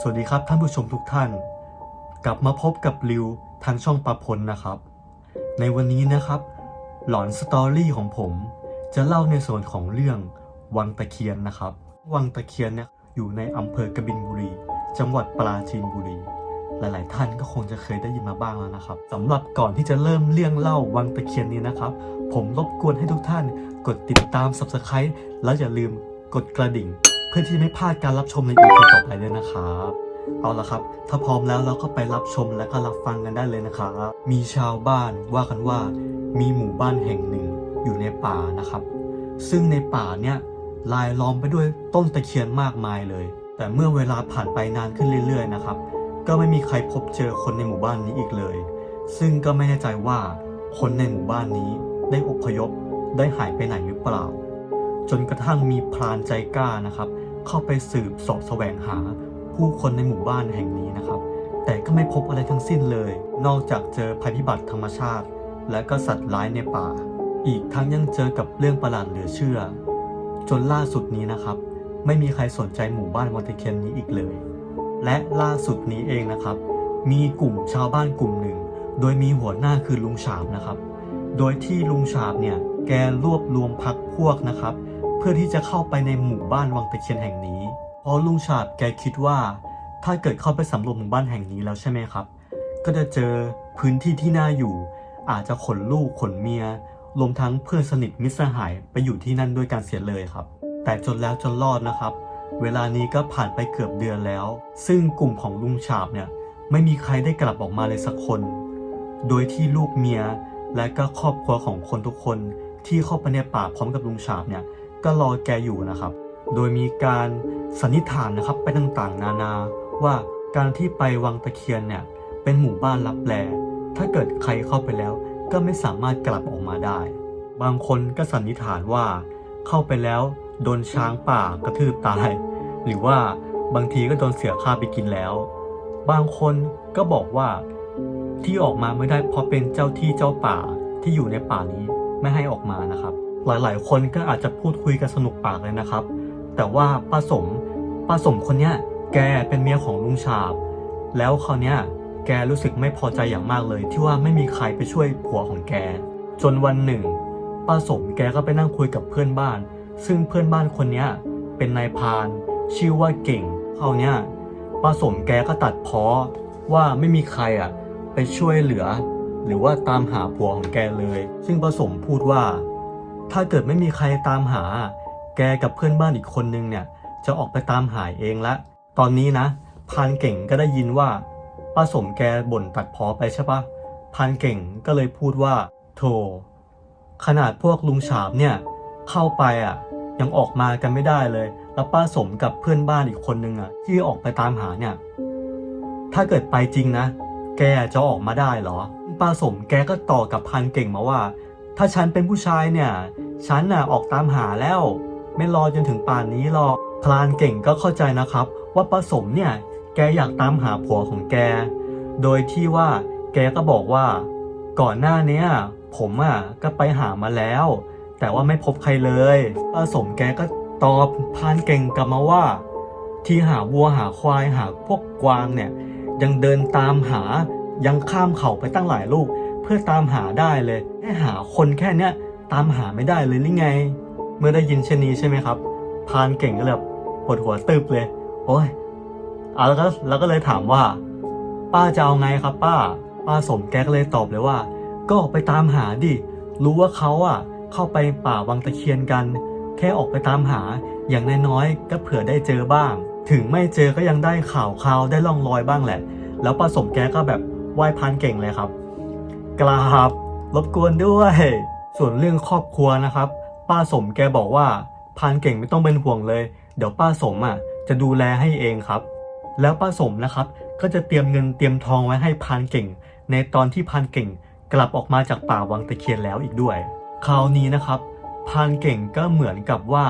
สวัสดีครับท่านผู้ชมทุกท่าน กลับมาพบกับริวทางช่องประพลนะครับ ในวันนี้นะครับ หลอนสตอรี่ของผม จะเล่าในส่วนของเรื่องวังตะเคียนนะครับ วังตะเคียนเนี่ยอยู่ในอำเภอกบินบุรี จังหวัดปราจีนบุรี หลาย ๆ ท่านก็คงจะเคยได้ยินมาบ้างแล้วนะครับสำหรับก่อนที่จะเริ่มเรื่องเล่าวังตะเคียนนี้นะครับ ผมรบกวนให้ทุกท่าน กดติดตาม Subscribe แล้วอย่าลืมกดกระดิ่ง เพื่อที่จะไม่พลาดการรับชมใน EP ต่อไปด้วยนะครับ เอาละครับ ถ้าพร้อมแล้วเราก็ไปรับชมและก็รับฟังกันได้เลยนะครับ มีชาวบ้านว่ากันว่า มีหมู่บ้านแห่งหนึ่งอยู่ในป่านะครับ ซึ่งในป่าเนี่ยลายล้อมไปด้วยต้นตะเคียนมากมายเลย แต่เมื่อเวลาผ่านไปนานขึ้นเรื่อยๆนะครับ ก็ไม่มีใครพบเจอคนในหมู่บ้านนี้อีกเลย ซึ่งก็ไม่แน่ใจว่าคนในหมู่บ้านนี้ได้อพยพได้หายไปไหนหรือเปล่า จนกระทั่งมีพรานใจกล้านะครับ เข้าไปสืบสอบแสวงหาผู้คนในหมู่บ้านแห่งนี้นะครับ แต่ก็ไม่พบอะไรทั้งสิ้นเลย นอกจากเจอภัยพิบัติธรรมชาติ และก็สัตว์ร้ายในป่า อีกทั้งยังเจอกับเรื่องประหลาดเหลือเชื่อ จนล่าสุดนี้นะครับ ไม่มีใครสนใจหมู่บ้านวังตเคียนนี้อีกเลย และล่าสุดนี้เองนะครับ มีกลุ่มชาวบ้านกลุ่มหนึ่ง โดยมีหัวหน้าคือลุงฉาบนะครับ โดยที่ลุงฉาบเนี่ยแกรวบรวมพักพวกนะครับ เพื่อที่จะเข้าไปในหมู่บ้านวังตะเคียนแห่งนี้ เพราะลุงฉาบแกคิดว่า ถ้าเกิดเข้าไปสำรวจหมู่บ้านแห่งนี้แล้วใช่ไหมครับ ก็จะเจอพื้นที่ที่น่าอยู่ อาจจะขนลูกขนเมียรวมทั้งเพื่อนสนิทมิตรสหายไปอยู่ที่นั่นด้วยกันเสียเลยครับ แต่จนแล้วจนรอดนะครับ เวลานี้ก็ผ่านไปเกือบเดือนแล้ว ซึ่งกลุ่มของลุงฉาบเนี่ยไม่มีใครได้กลับออกมาเลยสักคน โดยที่ลูกเมียและก็ครอบครัวของคนทุกคนที่เข้าไปในป่าพร้อมกับลุงฉาบเนี่ย ก็รอแกอยู่นะครับ โดยมีการสันนิษฐานนะครับไปต่างๆ นานาว่าการที่ไปวังตะเคียนเนี่ยเป็นหมู่บ้านลับแลถ้าเกิดใครเข้าไปแล้ว ก็ไม่สามารถกลับออกมาได้ บางคนก็สันนิษฐานว่า เข้าไปแล้วโดนช้างป่ากระทืบตาย หรือว่าบางทีก็โดนเสือฆ่าไปกินแล้ว บางคนก็บอกว่าที่ออกมาไม่ได้เพราะเป็นเจ้าที่เจ้าป่าที่อยู่ในป่านี้ไม่ให้ออกมานะครับ หลายๆ คนก็อาจจะพูดคุยกันสนุกปากเลยนะครับ แต่ว่าป้าสมป้าสมคนเนี้ยแกเป็นเมียของลุงฉาบ แล้วคราวเนี้ยแกรู้สึกไม่พอใจอย่างมากเลย ที่ว่าไม่มีใครไปช่วยผัวของแก จนวันหนึ่งป้าสมแกก็ไปนั่งคุยกับเพื่อนบ้าน ซึ่งเพื่อนบ้านคนเนี้ยเป็นนายพาน ชื่อว่าเก่งคราวเนี้ยป้าสมแกก็ตัดเพ้อว่าไม่มีใครอะไปช่วยเหลือ หรือว่าตามหาผัวของแกเลย ซึ่งป้าสมพูดว่า ถ้าเกิดไม่มีใครตามหา แกกับเพื่อนบ้านอีกคนนึงเนี่ย จะออกไปตามหาเองละ ตอนนี้นะพานเก่งก็ได้ยินว่าป้าสมแกบ่นตัดพอไปใช่ปะพานเก่งก็เลยพูดว่าโธ่ขนาดพวกลุงฉาบเนี่ย เข้าไปอะ ยังออกมากันไม่ได้เลย แล้วป้าสมกับเพื่อนบ้านอีกคนนึงอะ ที่ออกไปตามหาเนี่ย ถ้าเกิดไปจริงนะ แกจะออกมาได้เหรอ ป้าสมแกก็ต่อกับพันเก่งมาว่า ถ้าฉันเป็นผู้ชายเนี่ย ฉันน่ะออกตามหาแล้ว ไม่รอจนถึงป่านนี้หรอก พลานเก่งก็เข้าใจนะครับ ว่าป้าสมเนี่ย แกอยากตามหาผัวของแก โดยที่ว่าแกก็บอกว่า ก่อนหน้าเนี้ยผมอะก็ไปหามาแล้ว แต่ว่าไม่พบใครเลยป้าสมแกก็ตอบพลานเก่งกลับมาว่า ที่หาวัวหาควายหาพวกกวางเนี่ย ยังเดินตามหายังข้ามเขาไปตั้งหลายลูก พื่อตามหาได้เลยแค่หาคนแค่เนี้ยตามหาไม่ได้เลยหรือไง เมื่อได้ยินเช่นนี้ใช่ไหมครับ พานเก่งก็เลยแบบปวดหัวตึบเลย โอ้ยเอาแล้วก็แล้วก็เลยถามว่า ป้าจะเอาไงครับ ป้า ป้าสมแกก็เลยตอบเลยว่า ก็ออกไปตามหาดิรู้ว่าเขาอะ เข้าไปป่าวังตะเคียนกัน แค่ออกไปตามหาอย่างน้อยๆก็เผื่อได้เจอบ้าง ถึงไม่เจอก็ยังได้ข่าวข่าวได้ล่องรอยบ้างแหละ แล้วป้าสมแกก็แบบไหว้พานเก่งเลยครับ กราบรบกวนด้วย ส่วนเรื่องครอบครัวนะครับ ป้าสมแกบอกว่าพานเก่งไม่ต้องเป็นห่วงเลย เดี๋ยวป้าสมอะจะดูแลให้เองครับ แล้วป้าสมนะครับ ก็จะเตรียมเงินเตรียมทองไว้ให้พานเก่ง ในตอนที่พานเก่ง กลับออกมาจากป่าวังตะเคียนแล้วอีกด้วย คราวนี้นะครับพานเก่งก็เหมือนกับว่า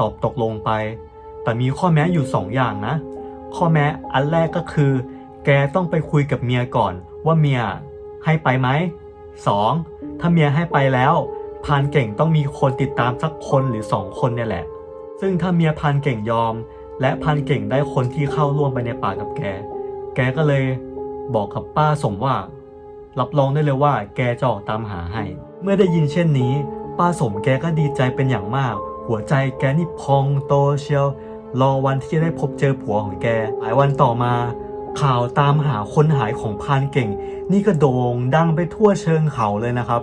ตอบตกลงไป แต่มีข้อแม้อยู่สองอย่างนะ ข้อแม้อันแรกก็คือ แกต้องไปคุยกับเมียก่อนว่าเมีย ให้ไปไหมสองถ้าเมียให้ไปแล้วพานเก่งต้องมีคนติดตามสักคนหรือสองคนเนี่ยแหละ ซึ่งถ้าเมียพานเก่งยอม และพานเก่งได้คนที่เข้าร่วมไปในป่ากับแก แกก็เลยบอกกับป้าสมว่า รับรองได้เลยว่าแกจะออกตามหาให้ เมื่อได้ยินเช่นนี้ ป้าสมแกก็ดีใจเป็นอย่างมาก หัวใจแกนี่พองโตเชียว รอวันที่จะได้พบเจอผัวของแก หลายวันต่อมา ข่าวตามหาคนหายของพานเก่ง นี่ก็โด่งดังไปทั่วเชิงเขาเลยนะครับ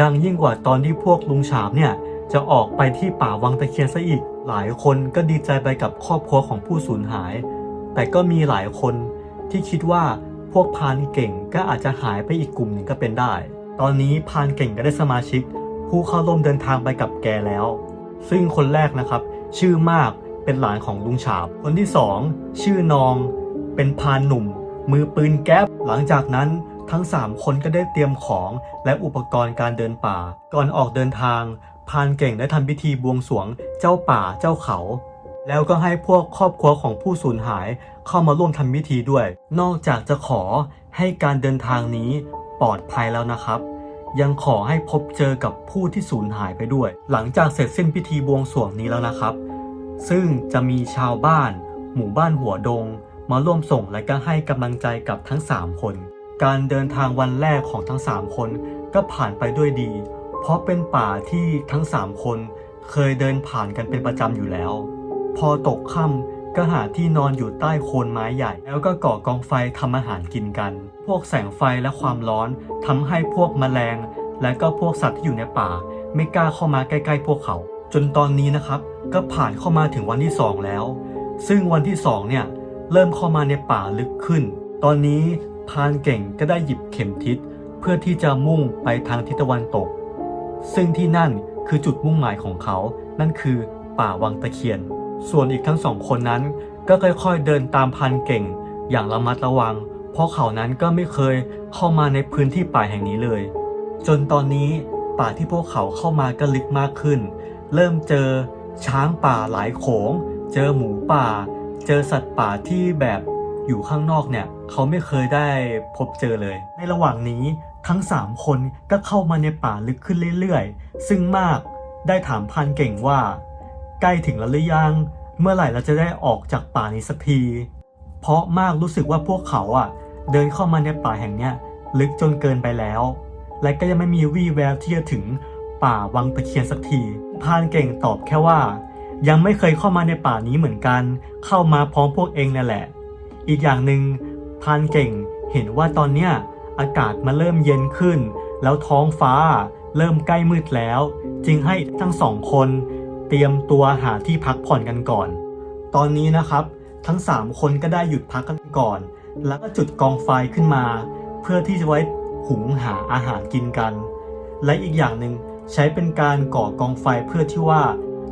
ดังยิ่งกว่าตอนที่พวกลุงฉาบเนี่ยจะออกไปที่ป่าวังตะเคียนซะอีก หลายคนก็ดีใจไปกับครอบครัวของผู้สูญหาย แต่ก็มีหลายคนที่คิดว่าพวกพานเก่งก็อาจจะหายไปอีกกลุ่มหนึ่งก็เป็นได้ ตอนนี้พานเก่งก็ได้สมาชิก ผู้เข้าร่วมเดินทางไปกับแกแล้ว ซึ่งคนแรกนะครับ ชื่อมากเป็นหลานของลุงฉาบ คนที่สองชื่อนอง เป็นพานหนุ่ม มือปืนแก๊ปหลังจากนั้นทั้ง 3 คนก็ได้เตรียมของและอุปกรณ์การเดินป่า ก่อนออกเดินทาง พานเก่งได้ทำพิธีบวงสรวงเจ้าป่าเจ้าเขา แล้วก็ให้พวกครอบครัวของผู้สูญหายเข้ามาร่วมทำพิธีด้วย นอกจากจะขอให้การเดินทางนี้ปลอดภัยแล้วนะครับ ยังขอให้พบเจอกับผู้ที่สูญหายไปด้วย หลังจากเสร็จสิ้นพิธีบวงสรวงนี้แล้วนะครับ ซึ่งจะมีชาวบ้าน หมู่บ้านหัวดง มาร่วมส่งและก็ให้กำลังใจกับทั้ง 3 คน การเดินทางวันแรกของทั้ง 3 คนก็ผ่านไปด้วยดี เพราะเป็นป่าที่ทั้ง 3 คนเคยเดินผ่านกันเป็นประจำอยู่แล้ว พอตกค่ำก็หาที่นอนอยู่ใต้โคนไม้ใหญ่ แล้วก็ก่อกองไฟทำอาหารกินกัน พวกแสงไฟและความร้อนทำให้พวกแมลง และก็พวกสัตว์ที่อยู่ในป่า ไม่กล้าเข้ามาใกล้ ๆ พวกเขา จนตอนนี้นะครับก็ผ่านเข้ามาถึงวันที่ 2 แล้ว ซึ่งวันที่2เนี่ย เริ่มเข้ามาในป่าลึกขึ้น ตอนนี้พานเก่งก็ได้หยิบเข็มทิศเพื่อที่จะมุ่งไปทางทิศตะวันตก ซึ่งที่นั่นคือจุดมุ่งหมายของเขา นั่นคือป่าวังตะเคียน ส่วนอีกทั้งสองคนนั้น ก็ค่อยๆเดินตามพานเก่ง อย่างระมัดระวัง เพราะเขานั้นก็ไม่เคยเข้ามาในพื้นที่ป่าแห่งนี้เลย จนตอนนี้ป่าที่พวกเขาเข้ามาก็ลึกมากขึ้น เริ่มเจอช้างป่าหลายโขง เจอหมูป่า เจอสัตว์ป่าที่แบบอยู่ข้างนอกเนี่ยเขาไม่เคยได้พบเจอเลย ในระหว่างนี้ทั้ง 3 คนก็เข้ามาในป่าลึกขึ้นเรื่อยๆ ซึ่งมากได้ถามพานเก่งว่า ใกล้ถึงแล้วหรือยัง เมื่อไหร่เราจะได้ออกจากป่านี้สักที เพราะมากรู้สึกว่าพวกเขาอะ เดินเข้ามาในป่าแห่งเนี้ยลึกจนเกินไปแล้ว และก็ยังไม่มีวี่แววที่จะถึงป่าวังตะเคียนสักทีพานเก่งตอบแค่ว่า ยังไม่เคยเข้ามาในป่านี้เหมือนกัน เข้ามาพร้อมพวกเองนั่นแหละ อีกอย่างหนึ่งพานเก่งเห็นว่าตอนเนี้ยอากาศมันเริ่มเย็นขึ้น แล้วท้องฟ้าเริ่มใกล้มืดแล้ว จึงให้ทั้งสองคน เตรียมตัวหาที่พักผ่อนกันก่อน ตอนนี้นะครับ ทั้ง 3 คนก็ได้หยุดพักกันก่อน แล้วก็จุดกองไฟขึ้นมา เพื่อที่จะไว้หุงหาอาหารกินกัน และอีกอย่างหนึ่งใช้เป็นการก่อกองไฟเพื่อที่ว่า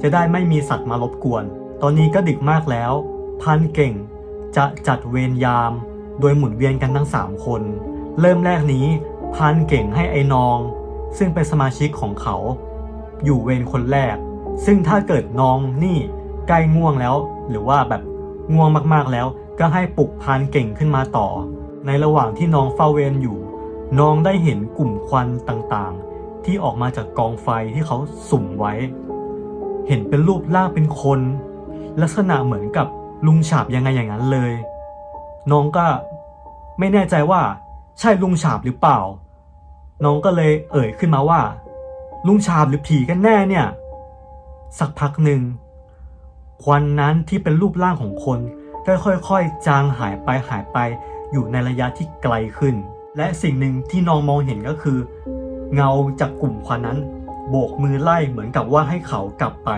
จะได้ไม่มีสัตว์มารบกวน ตอนนี้ก็ดึกมากแล้ว พันเก่ง จะจัดเวรยาม โดยหมุนเวียนกันทั้ง 3 คน เริ่มแรกนี้พันเก่งให้ไอ้นอง ซึ่งเป็นสมาชิกของเขา อยู่เวรคนแรก ซึ่งถ้าเกิดน้องนี่ใกล้ง่วงแล้ว หรือว่าแบบง่วงมากๆแล้ว ก็ให้ปลุกพานเก่งขึ้นมาต่อ ในระหว่างที่น้องเฝ้าเวรอยู่น้องได้เห็นกลุ่มควันต่างๆ ที่ออกมาจากกองไฟที่เขาสุ่มไว้ เห็นเป็นรูปร่างเป็นคน ลักษณะเหมือนกับลุงฉาบยังไงอย่างนั้นเลย น้องก็ไม่แน่ใจว่าใช่ลุงฉาบหรือเปล่า น้องก็เลยเอ่ยขึ้นมาว่า ลุงฉาบหรือผีกันแน่เนี่ย สักพักหนึ่งควันนั้นที่เป็นรูปร่างของคนได้ค่อยๆ จางหายไปหายไปอยู่ในระยะที่ไกลขึ้น และสิ่งหนึ่งที่น้องมองเห็นก็คือ เงาจากกลุ่มควันนั้น โบกมือไล่เหมือนกับว่าให้เขากลับไป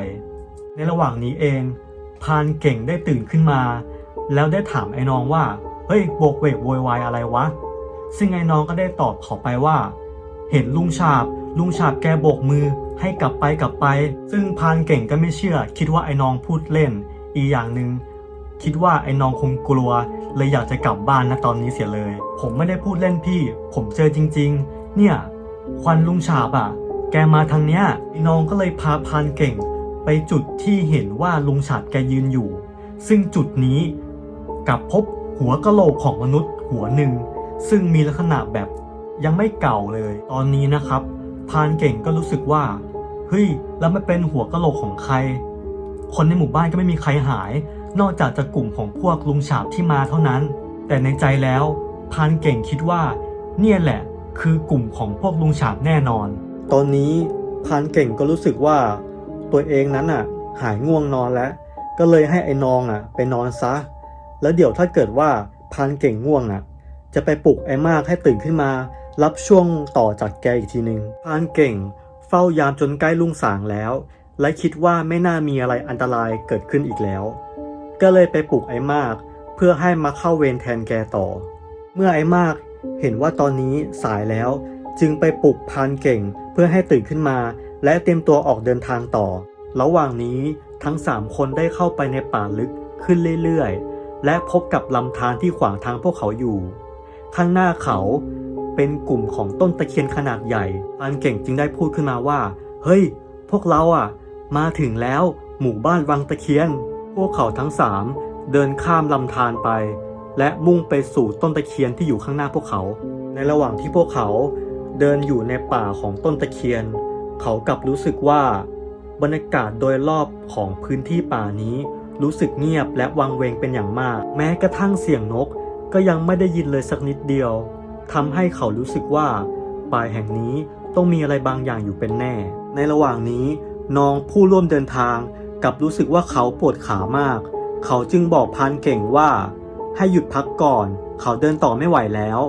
ในระหว่างนี้เอง พานเก่งได้ตื่นขึ้นมา แล้วได้ถามไอ้น้องว่า เฮ้ยโบกเวกโวยวายอะไรวะ ซึ่งไอ้น้องก็ได้ตอบเขาไปว่า เห็นลุงฉาบ ลุงฉาบแกโบกมือให้กลับไปกลับไป ซึ่งพานเก่งก็ไม่เชื่อ คิดว่าไอ้น้องพูดเล่น อีกอย่างหนึ่งคิดว่าไอ้น้องคงกลัวเลยอยากจะกลับบ้านนะตอนนี้เสียเลย ผมไม่ได้พูดเล่นพี่ ผมเจอจริง ๆ เนี่ย ควันลุงฉาบอะ แกมาทางเนี้ยน้องก็เลยพาพานเก่ง ไปจุดที่เห็นว่าลุงฉาบแกยืนอยู่ ซึ่งจุดนี้กับพบหัวกะโหลกของมนุษย์หัวหนึ่ง ซึ่งมีลักษณะแบบยังไม่เก่าเลย ตอนนี้นะครับ พานเก่งก็รู้สึกว่าเฮ้ยแล้วมันเป็นหัวกะโหลกของใคร คนในหมู่บ้านก็ไม่มีใครหาย นอกจากจะกลุ่มของพวกลุงฉาบที่มาเท่านั้น แต่ในใจแล้วพานเก่งคิดว่า เนี่ยแหละ คือกลุ่มของพวกลุงฉาบแน่นอน ตอนนี้พานเก่งก็รู้สึกว่าตัวเองนั้นอะหายง่วงนอนแล้ว ก็เลยให้ไอ้นองอะไปนอนซะ แล้วเดี๋ยวถ้าเกิดว่าพานเก่งง่วงอะ จะไปปลุกไอ้มากให้ตื่นขึ้นมา รับช่วงต่อจากแกอีกทีหนึ่งพานเก่งเฝ้ายามจนใกล้ลุ่งสางแล้ว และคิดว่าไม่น่ามีอะไรอันตรายเกิดขึ้นอีกแล้ว ก็เลยไปปลุกไอ้มาก เพื่อให้มาเข้าเวรแทนแกต่อ เมื่อไอ้มากเห็นว่าตอนนี้สายแล้ว จึงไปปลุกพานเก่งเพื่อให้ตื่นขึ้นมา และเตรียมตัวออกเดินทางต่อ ระหว่างนี้ทั้งสามคนได้เข้าไปในป่าลึกขึ้นเรื่อยๆ และพบกับลำธารที่ขวางทางพวกเขาอยู่ ข้างหน้าเขาเป็นกลุ่มของต้นตะเคียนขนาดใหญ่พรานเก่งจึงได้พูดขึ้นมาว่า เฮ้ย พวกเราอะ มาถึงแล้วหมู่บ้านวังตะเคียน พวกเขาทั้งสามเดินข้ามลำธารไป และมุ่งไปสู่ต้นตะเคียนที่อยู่ข้างหน้าพวกเขา ในระหว่างที่พวกเขา เดินอยู่ในป่าของต้นตะเคียน เขากลับรู้สึกว่า บรรยากาศโดยรอบของพื้นที่ป่านี้ รู้สึกเงียบและวังเวงเป็นอย่างมาก แม้กระทั่งเสียงนก ก็ยังไม่ได้ยินเลยสักนิดเดียวทำให้เขารู้สึกว่า ป่าแห่งนี้ต้องมีอะไรบางอย่างอยู่เป็นแน่ ในระหว่างนี้น้องผู้ร่วมเดินทางกลับรู้สึกว่าเขาปวดขามาก เขาจึงบอกพานเก่งว่า ให้หยุดพักก่อน เขาเดินต่อไม่ไหวแล้ว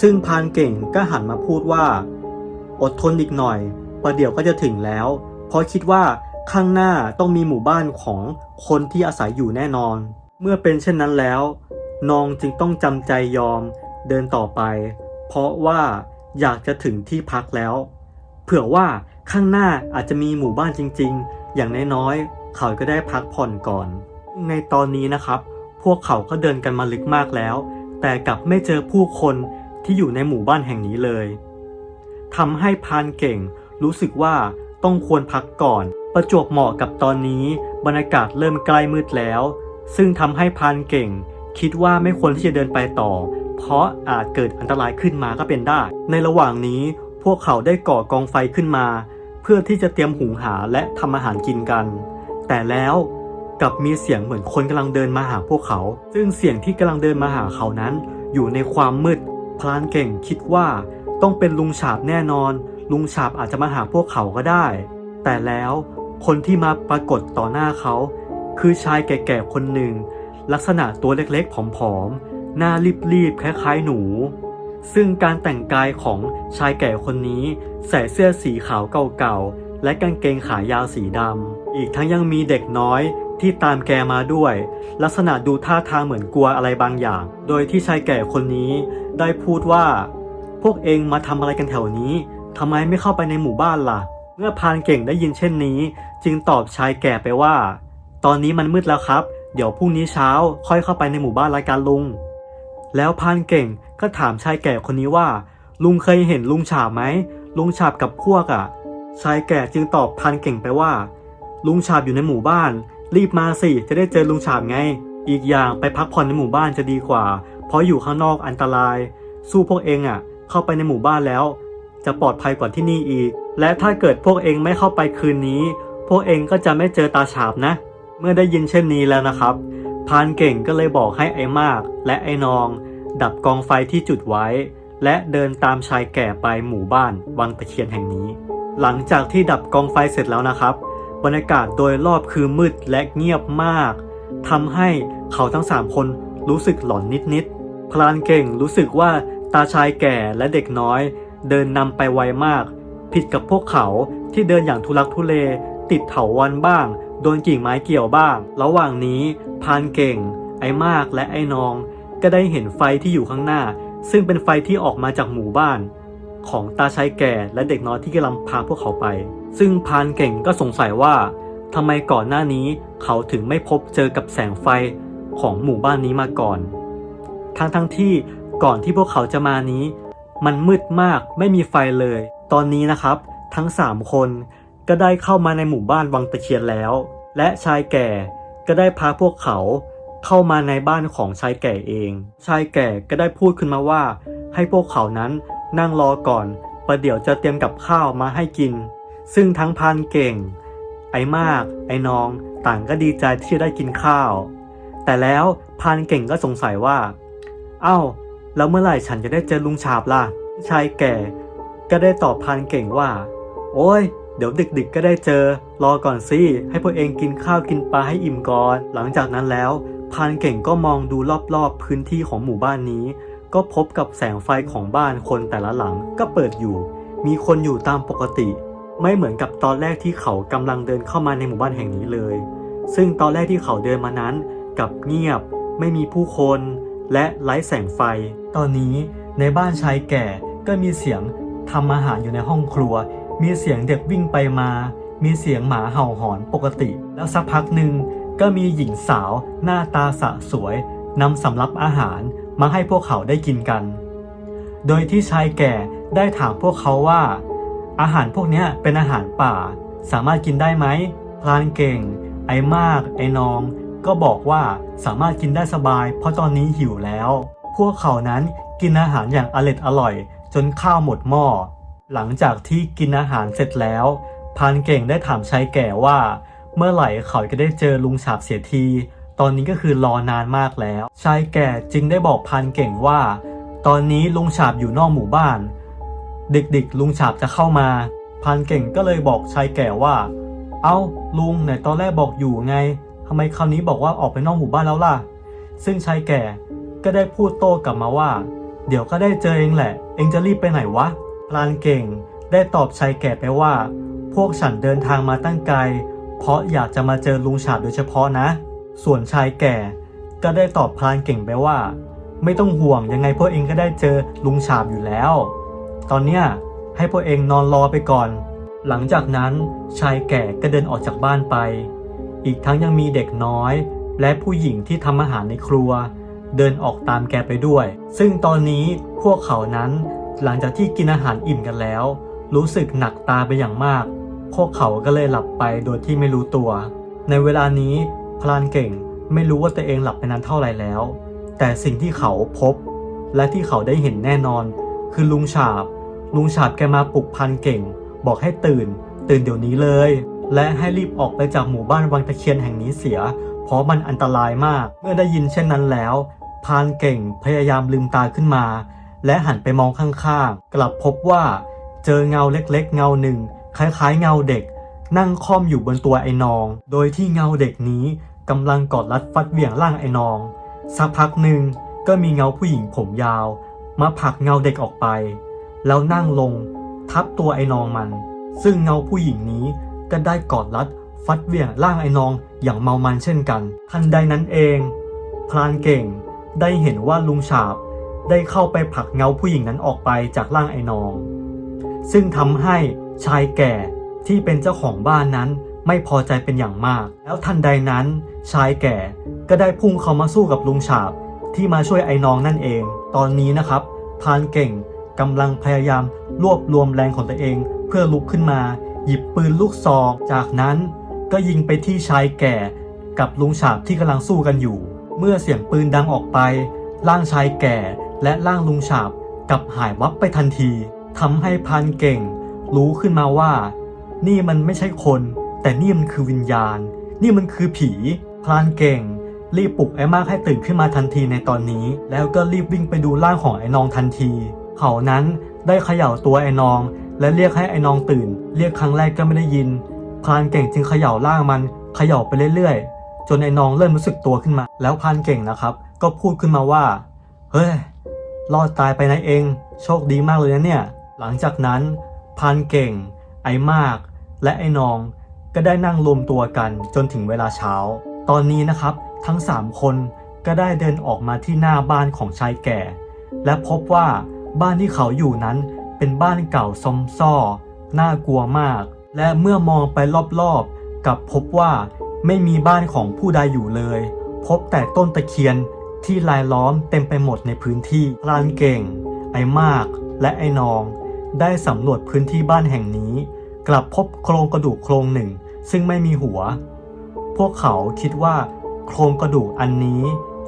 ซึ่งพานเก่งก็หันมาพูดว่า อดทนอีกหน่อย ประเดี๋ยวก็จะถึงแล้ว เพราะคิดว่าข้างหน้าต้องมีหมู่บ้านของคนที่อาศัยอยู่แน่นอน เมื่อเป็นเช่นนั้นแล้วน้องจึงต้องจำใจยอมเดินต่อไป เพราะว่าอยากจะถึงที่พักแล้ว เผื่อว่าข้างหน้าอาจจะมีหมู่บ้านจริงๆ อย่างน้อยๆ เขาก็ได้พักผ่อนก่อน ในตอนนี้นะครับ พวกเขาก็เดินกันมาลึกมากแล้ว แต่กลับไม่เจอผู้คน ที่อยู่ในหมู่บ้านแห่งนี้เลยทำให้พานเก่งรู้สึกว่าต้องควรพักก่อน ประจวบเหมาะกับตอนนี้บรรยากาศเริ่มใกล้มืดแล้ว ซึ่งทำให้พานเก่ง คิดว่าไม่ควรที่จะเดินไปต่อ เพราะอาจเกิดอันตรายขึ้นมาก็เป็นได้ ในระหว่างนี้พวกเขาได้ก่อกองไฟขึ้นมา เพื่อที่จะเตรียมหุงหาและทำอาหารกินกัน แต่แล้วกับมีเสียงเหมือนคนกำลังเดินมาหาพวกเขา ซึ่งเสียงที่กำลังเดินมาหาเขานั้น อยู่ในความมืด พรานเก่งคิดว่าต้องเป็นลุงฉาบแน่นอน ลุงฉาบอาจจะมาหาพวกเขาก็ได้ แต่แล้วคนที่มาปรากฏต่อหน้าเขา คือชายแก่ๆคนหนึ่ง ลักษณะตัวเล็กๆผอมๆ หน้ารีบๆ คล้ายๆหนู ซึ่งการแต่งกายของชายแก่คนนี้ใส่เสื้อสีขาวเก่าๆ และกางเกงขายาวสีดำ อีกทั้งยังมีเด็กน้อย ที่ตามแกมาด้วย ลักษณะดูท่าทางเหมือนกลัวอะไรบางอย่าง โดยที่ชายแก่คนนี้ได้พูดว่า พวกเองมาทำอะไรกันแถวนี้ทำไมไม่เข้าไปในหมู่บ้านล่ะ เมื่อพานเก่งได้ยินเช่นนี้ จึงตอบชายแก่ไปว่า ตอนนี้มันมืดแล้วครับ เดี๋ยวพรุ่งนี้เช้าค่อยเข้าไปในหมู่บ้านรายการลุง แล้วพานเก่งก็ถามชายแก่คนนี้ว่า ลุงเคยเห็นลุงฉาบไหมลุงฉาบกับพวกอะ่ะชายแก่จึงตอบพานเก่งไปว่า ลุงฉาบอยู่ในหมู่บ้าน รีบมาสิ จะได้เจอลุงฉาบไง อีกอย่างไปพักผ่อนในหมู่บ้านจะดีกว่า เพราะอยู่ข้างนอกอันตราย สู้พวกเองอะ เข้าไปในหมู่บ้านแล้ว จะปลอดภัยกว่าที่นี่อีก และถ้าเกิดพวกเองไม่เข้าไปคืนนี้ พวกเองก็จะไม่เจอตาฉาบนะ เมื่อได้ยินเช่นนี้แล้วนะครับ พานเก่งก็เลยบอกให้ไอ้มากและไอ้นอง ดับกองไฟที่จุดไว้ และเดินตามชายแก่ไปหมู่บ้านวังตะเคียนแห่งนี้ หลังจากที่ดับกองไฟเสร็จแล้วนะครับ บรรยากาศโดยรอบคือมืดและเงียบมากทำให้เขาทั้งสามคนรู้สึกหลอนนิดๆพรานเก่งรู้สึกว่าตาชายแก่และเด็กน้อย เดินนำไปไวมาก ผิดกับพวกเขาที่เดินอย่างทุลักทุเล ติดเถาวันบ้าง โดนกิ่งไม้เกี่ยวบ้าง ระหว่างนี้พานเก่ง ไอ้มากและไอ้นอง ก็ได้เห็นไฟที่อยู่ข้างหน้า ซึ่งเป็นไฟที่ออกมาจากหมู่บ้าน ของตาชายแก่และเด็กน้อยที่กำลังพาพวกเขาไป ซึ่งพานเก่งก็สงสัยว่าทำไมก่อนหน้านี้เขาถึงไม่พบเจอกับแสงไฟของหมู่บ้านนี้มาก่อน ทั้งทั้งที่ก่อนที่พวกเขาจะมานี้ มันมืดมากไม่มีไฟเลย ตอนนี้นะครับ ทั้งสามคนก็ได้เข้ามาในหมู่บ้านวังตะเคียนแล้ว และชายแก่ก็ได้พาพวกเขาเข้ามาในบ้านของชายแก่เอง ชายแก่ก็ได้พูดขึ้นมาว่า ให้พวกเขานั้นนั่งรอก่อนประเดี๋ยวจะเตรียมกับข้าวมาให้กิน ซึ่งทั้งพานเก่ง ไอ้มาก ไอ้น้อง ต่างก็ดีใจที่จะได้กินข้าว แต่แล้วพานเก่งก็สงสัยว่า เอ้า แล้วเมื่อไหร่ฉันจะได้เจอลุงฉาบล่ะ ชายแก่ ก็ได้ตอบพานเก่งว่า โอ้ยเดี๋ยวดึกๆก็ได้เจอ รอก่อนสิ ให้พวกเองกินข้าวกินปลาให้อิ่มก่อน หลังจากนั้นแล้วพานเก่งก็มองดูรอบๆพื้นที่ของหมู่บ้านนี้ ก็พบกับแสงไฟของบ้านคนแต่ละหลังก็เปิดอยู่ มีคนอยู่ตามปกติ ไม่เหมือนกับตอนแรกที่เขากำลังเดินเข้ามาในหมู่บ้านแห่งนี้เลย ซึ่งตอนแรกที่เขาเดินมานั้นกับเงียบ ไม่มีผู้คนและไร้แสงไฟ ตอนนี้ในบ้านชายแก่ก็มีเสียงทำอาหารอยู่ในห้องครัว มีเสียงเด็กวิ่งไปมา มีเสียงหมาเห่าหอนปกติ แล้วสักพักหนึ่งก็มีหญิงสาวหน้าตาสะสวยนำสำรับอาหารมาให้พวกเขาได้กินกัน โดยที่ชายแก่ได้ถามพวกเขาว่า อาหารพวกนี้เป็นอาหารป่า สามารถกินได้ไหมพลานเก่ง ไอ้มาก ไอ้นอง ก็บอกว่าสามารถกินได้สบาย เพราะตอนนี้หิวแล้ว พวกเขานั้นกินอาหารอย่างอร็ดอร่อย จนข้าวหมดหม้อ หลังจากที่กินอาหารเสร็จแล้วพานเก่งได้ถามชายแก่ว่า เมื่อไหร่เขาจะได้เจอลุงฉาบเสียที ตอนนี้ก็คือรอนานมากแล้ว ชายแก่จึงได้บอกพานเก่งว่า ตอนนี้ลุงฉาบอยู่นอกหมู่บ้าน ด็กๆ ลุงฉาบจะเข้ามาพรานเก่งก็เลยบอกชายแก่ว่า เอ้าลุงไหนตอนแรกบอกอยู่ไงทำไมคราวนี้บอกว่าออกไปนอกหมู่บ้านแล้วล่ะ ซึ่งชายแก่ก็ได้พูดโต้กลับมาว่า เดี๋ยวก็ได้เจอเองแหละ เองจะรีบไปไหนวะพรานเก่งได้ตอบชายแก่ไปว่า พวกฉันเดินทางมาตั้งไกล เพราะอยากจะมาเจอลุงฉาบโดยเฉพาะนะ ส่วนชายแก่ก็ได้ตอบพรานเก่งไปว่า ไม่ต้องห่วงยังไงพวกเองก็ได้เจอลุงฉาบอยู่แล้ว ตอนเนี้ยให้พวกเองนอนรอไปก่อน หลังจากนั้นชายแก่ก็เดินออกจากบ้านไป อีกทั้งยังมีเด็กน้อย และผู้หญิงที่ทำอาหารในครัว เดินออกตามแกไปด้วย ซึ่งตอนนี้พวกเขานั้นหลังจากที่กินอาหารอิ่มกันแล้ว รู้สึกหนักตาไปอย่างมาก พวกเขาก็เลยหลับไปโดยที่ไม่รู้ตัว ในเวลานี้พลานเก่งไม่รู้ว่าตัวเองหลับไปนานเท่าไหร่แล้ว แต่สิ่งที่เขาพบ และที่เขาได้เห็นแน่นอน คือลุงฉาบ ลุงฉาบแกมาปลุกพรานเก่ง บอกให้ตื่น ตื่นเดี๋ยวนี้เลย และให้รีบออกไปจากหมู่บ้านวังตะเคียนแห่งนี้เสีย เพราะมันอันตรายมาก เมื่อได้ยินเช่นนั้นแล้วพานเก่งพยายามลืมตาขึ้นมา และหันไปมองข้างๆ กลับพบว่า เจอเงาเล็กๆ เงาหนึ่ง คล้ายๆ เงาเด็ก นั่งค่อมอยู่บนตัวไอ้นอง โดยที่เงาเด็กนี้กำลังกอดรัดฟัดเหวี่ยงร่างไอ้นอง สักพักหนึ่งก็มีเงาผู้หญิงผมยาว มาผลักเงาเด็กออกไป แล้วนั่งลง ทับตัวไอ้นองมัน ซึ่งเงาผู้หญิงนี้ก็ได้กอดรัดฟัดเวี่ยงร่างไอ้นองอย่างเมามันเช่นกัน ทันใดนั้นเองพรานเก่งได้เห็นว่าลุงฉาบได้เข้าไปผลักเงาผู้หญิงนั้นออกไปจากร่างไอ้นอง ซึ่งทำให้ชายแก่ที่เป็นเจ้าของบ้านนั้นไม่พอใจเป็นอย่างมาก แล้วทันใดนั้น ชายแก่ก็ได้พุ่งเข้ามาสู้กับลุงฉาบที่มาช่วยไอ้นองนั่นเอง ตอนนี้นะครับพรานเก่ง กำลังพยายามรวบรวมแรงของตัวเอง เพื่อลุกขึ้นมา หยิบปืนลูกซอง จากนั้นก็ยิงไปที่ชายแก่ กับลุงฉาบที่กำลังสู้กันอยู่ เมื่อเสียงปืนดังออกไป ร่างชายแก่และร่างลุงฉาบกลับหายวับไปทันทีทำให้พานเก่ง รู้ขึ้นมาว่า นี่มันไม่ใช่คน แต่นี่มันคือวิญญาณ นี่มันคือผีพานเก่งรีบปลุกไอ้มากให้ตื่นขึ้นมาทันทีในตอนนี้ แล้วก็รีบวิ่งไปดูร่างของไอ้นองทันที เขานั้นได้เขย่าตัวไอ้นอง และเรียกให้ไอ้นองตื่น เรียกครั้งแรกก็ไม่ได้ยิน พรานเก่งจึงเขย่าร่างมันเขย่าไปเรื่อยๆ จนไอ้นองเริ่มรู้สึกตัวขึ้นมา แล้วพรานเก่งนะครับ ก็พูดขึ้นมาว่า เฮ้ย รอดตายไปนะเอง โชคดีมากเลยนะเนี่ย หลังจากนั้นพรานเก่ง ไอ้มาก และไอ้นองก็ได้นั่งรวมตัวกันจนถึงเวลาเช้า ตอนนี้นะครับทั้ง 3 คนก็ได้เดินออกมาที่หน้าบ้านของชายแก่ และพบว่า บ้านที่เขาอยู่นั้นเป็นบ้านเก่าซอมซ่อ น่ากลัวมาก และเมื่อมองไปรอบๆ กับพบว่าไม่มีบ้านของผู้ใดอยู่เลย พบแต่ต้นตะเคียนที่ลายล้อมเต็มไปหมดในพื้นที่พรานเก่ง ไอ้มาก และไอ้นอง ได้สำรวจพื้นที่บ้านแห่งนี้ กลับพบโครงกระดูกโครงหนึ่ง ซึ่งไม่มีหัว พวกเขาคิดว่า โครงกระดูกอันนี้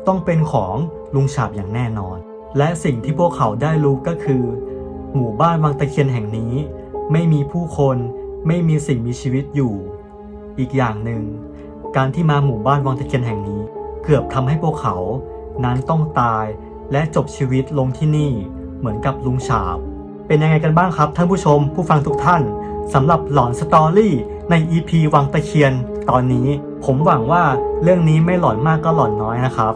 ต้องเป็นของลุงฉาบอย่างแน่นอน และสิ่งที่พวกเขาได้รู้ก็คือ หมู่บ้านวังตะเคียนแห่งนี้ ไม่มีผู้คนไม่มีสิ่งมีชีวิตอยู่ อีกอย่างหนึ่ง การที่มาหมู่บ้านวังตะเคียนแห่งนี้ เกือบทำให้พวกเขา นั้นต้องตายและจบชีวิตลงที่นี่เหมือนกับลุงฉาบ เป็นยังไงกันบ้างครับท่านผู้ชม ผู้ฟังทุกท่านสำหรับหลอนสตอรี่ใน EP วังตะเคียนตอนนี้ ผมหวังว่าเรื่องนี้ไม่หลอนมากก็หลอนน้อยนะครับ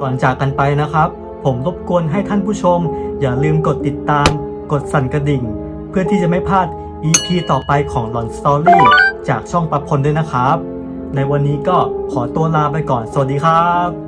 ก่อนจากกันไปนะครับ ผมรบกวนให้ท่านผู้ชม อย่าลืมกดติดตาม กดสั่นกระดิ่ง เพื่อที่จะไม่พลาด EP ต่อไปของหลอนสตอรี่จากช่องประพลด้วยนะครับ ในวันนี้ก็ขอตัวลาไปก่อน สวัสดีครับ